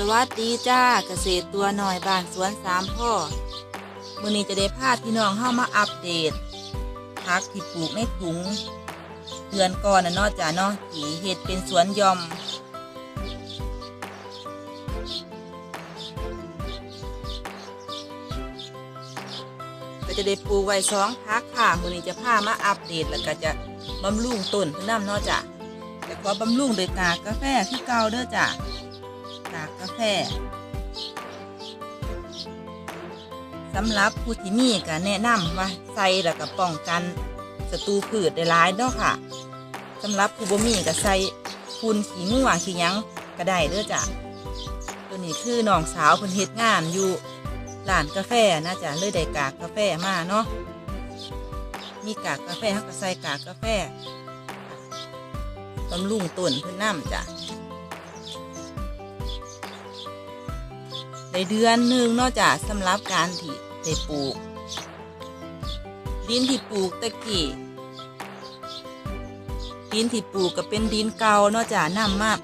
สวัสดีจ้าเกษตรตัวหน่อยบ้านสวนสามพ่อมื้อนี้จะได้พาพี่น้องเข้ามาอัปเดตพักที่ปลูกในถุงเดือนก่อนนะนาะจ้าเนาะที่เฮ็ดเป็นสวนยอม ก็จะได้ปลูกไว้สองพักค่ะมื้อนี้จะพามาอัปเดตแล้วก็จะบำรุงต้นเพื่นนำนาะจ้ะแต่ขอบำรุงโดยกากาแฟที่เก่าเด้อจ้ะกากกา แฟสำหรับผู้ที่มีก็แนะนำว่าใส่แล้วก็ป้องกันศัตรูพืชได้หลายเนาะค่ะสำหรับผู้บ่มีก็ใส่คูนขี้งัวขี้ยังก็ได้เด้อจ้ะตัวนี้คือน้องสาวเพิ่นเฮ็ดงานอยู่ร้านกาแฟนะจ๊ะเลยได้กากกาแฟมาเนาะมีกากกาแฟเขาก็ใส่กากกาแฟบำรุงต้นเพื่นน้ำจ้ะ ได้เดือนหนึ่งนอกจากสำหรับการที่ได้ปลูก ดินที่ปลูกตะกี้ดินที่ปลูกก็เป็นดินเก่านอกจากน้ำมาก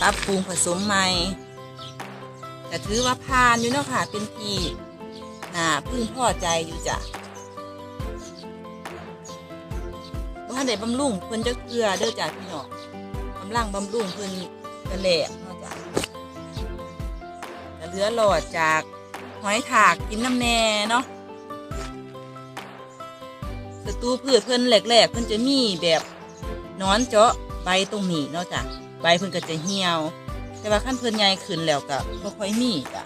ปรับปรุงผสมใหม่แต่ถือว่าผ่านอยู่เนาะค่ะเป็นที่น่าพึ่งพอใจอยู่จ้ะว่าได้บำรุงเพิ่นจะเกลือเด้อจ้ะพี่น้องกำลังบำรุงเพิ่นกระแหลก เหลือหลอดจากหอยถากกินน้ำแน่เนาะศัตรูพืชเพิ่นแหลกๆเพิ่นจะมีแบบนอนเจาะใบตรงนี้เนาะจ้ะใบเพิ่นก็จะเหี่ยว แต่ว่าขั้นเพิ่นใหญ่ขึ้นแล้วก็บ่ค่อยมีจ้ะ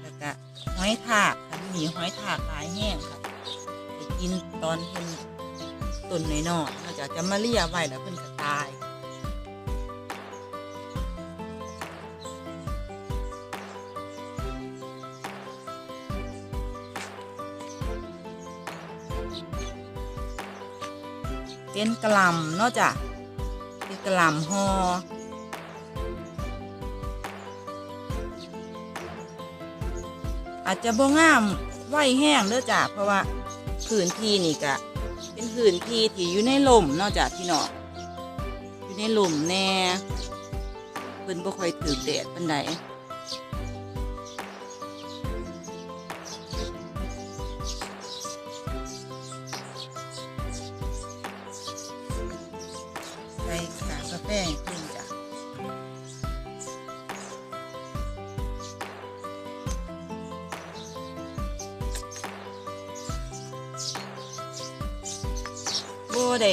แล้วก็หอยทากค่ะมีหอยทากลายแห้งค่ะกินตอนเพิ่นต้นน้อยๆเนาะจ้ะจะมาเลียไว้แล้วเพิ่นก็ตาย เป็นกระหลำเนาะจ้ะเป็นกระหลำฮออาจจะบ่งามไหวแห้งเด้อจ้ะเพราะว่าพื้นที่นี่ก็เป็นพื้นที่ที่อยู่ในลมเนาะจ้ะพี่น้องอยู่ในลมแน่เพิ่นบ่ค่อยถือแดดปานใด แฟให้เพิ่นจ้ะบ่ได้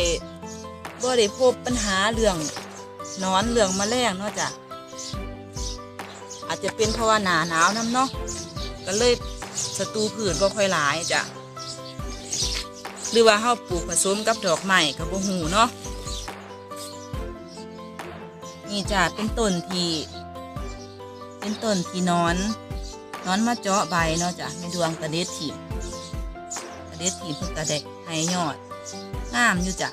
บ่ได้พบปัญหาเรื่องนอนเรื่องมแมลงเนาะจ้ะอาจจะเป็นเพราะว่าหนาหนาวน้ำเนาะก็เลยศัตรูพืชบ่ค่อยหลายจ้ะหรือว่าเฮาปลูกผสมกับดอกไม้ก็บ่ฮู้เนาะ นี่จ้ะเป็นต้นที่เป็นต้นที่นอนนอนมาเจาะใบเนาะจ้ะในดวงกระเด็ดถิ่มกระเด็ดถิ่มเพิ่นก็ได้ให้ยอดงามอยู่จ้ะ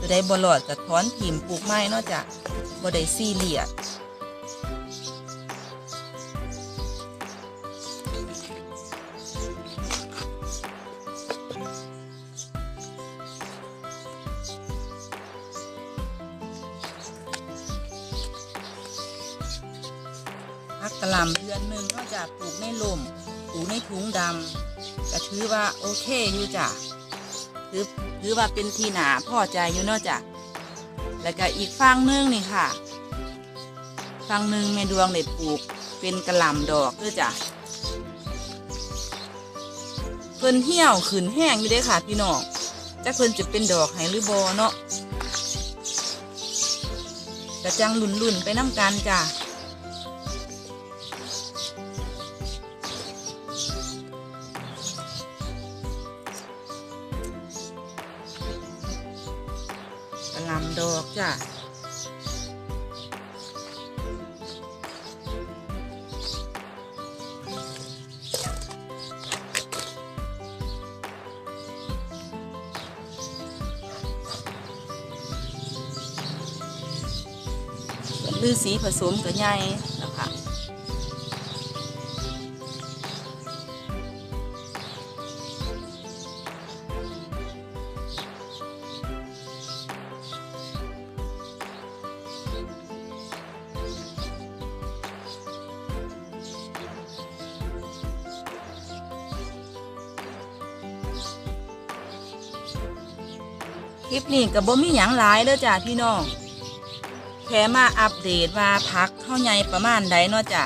จะได้บหลอดจะถอนถิ่มปลูกไม้เนาะจ้ะบ่ได้ซีเลีย กกะหล่ำเดือนหนึ่งก็จะปลูกในลมปลูกในถุงดำก็ถือว่าโอเคอยู่จ้ะถือถือว่าเป็นที่หนาพอใจอยู่เนาะจ้ะแล้วก็อีกฝั่งหนึงนี่ค่ะฝั่งหนึ่งแม่ดวงได้ปลูกเป็นกระหล่ำดอกด้วยจ้ะเพิ่นเหี่ยวขืนแห้งอยู่เด้ค่ะพี่น้องจะเพิ่นจะเป็นดอกให้หรือบอเนาะกระจังหลุ่นๆไปน้ำกันจ้ะ งามดอกจ้ะลือสีผสมกับใหญ่ คลิปนี้ก็บ่มีหยังหลายเด้อจ้ะพี่น้องแค่มาอัปเดตว่าพักเข้าใหญ่ประมาณใดเนาะจ้ะ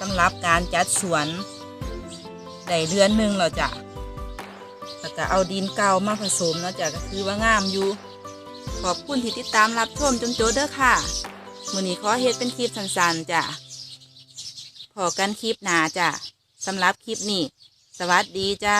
สำหรับการจัดสวนได้เดือนหนึ่งแล้วจ้ะแล้วก็เอาดินเก่ามาผสมเนาะจ้ะก็คือว่างามอยู่ ขอบคุณที่ติดตามรับชมจนจบเด้อค่ะมื้อนี้ขอเฮ็ดเป็นคลิปสั้นๆจ้ะพอกันคลิปหนาจ้ะสำหรับคลิปนี้ สวัสดีจ้า